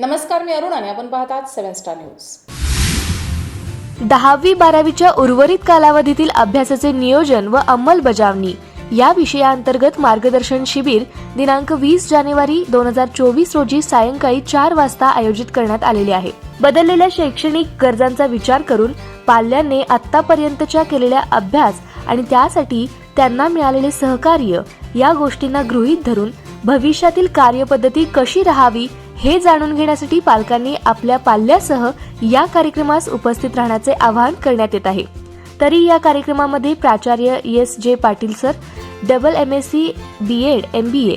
नमस्कार मी अरुण आणि आपण पाहतात सेव्हन स्टार न्यूज. दहावी बारावीच्या उर्वरित कालावधीतील अभ्यासाचे नियोजन व अंमलबजावणी या विषयाअंतर्गत मार्गदर्शन शिबिर दिनांक वीस जानेवारी दोन हजार चोवीस रोजी सायंकाळी चार वाजता आयोजित करण्यात आलेले आहे. बदललेल्या शैक्षणिक गरजांचा विचार करून पाल्याने आतापर्यंतच्या केलेल्या अभ्यास आणि त्यासाठी त्यांना मिळालेले सहकार्य या गोष्टींना गृहीत धरून भविष्यातील कार्यपद्धती कशी राहावी हे जाणून घेण्यासाठी पालकांनी आपल्या पाल्यासह या कार्यक्रमास उपस्थित राहण्याचे आवाहन करण्यात येत आहे. तरी या कार्यक्रमामध्ये प्राचार्य S J Patil sir double M S C B Ed M B A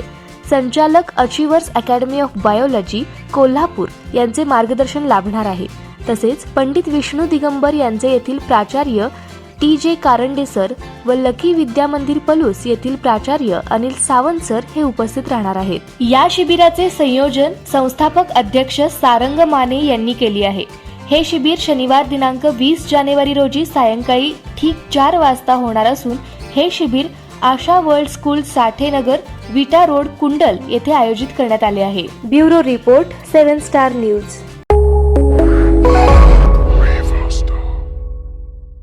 संचालक achievers academy of biology Kolhapur यांचे मार्गदर्शन लाभणार आहे. तसेच पंडित विष्णू दिगंबर यांचे येथील प्राचार्य टी जे कारंडे सर व लकी विद्या मंदिर पलूस येथील प्राचार्य अनिल सावंत सर हे उपस्थित राहणार आहेत. या शिबिराचे संयोजन संस्थापक अध्यक्ष सारंग माने यांनी केली आहे. हे शिबिर शनिवार दिनांक वीस जानेवारी रोजी सायंकाळी ठीक चार वाजता होणार असून हे शिबिर आशा वर्ल्ड स्कूल साठेनगर विटा रोड कुंडल येथे आयोजित करण्यात आले आहे. Bureau report seven star news.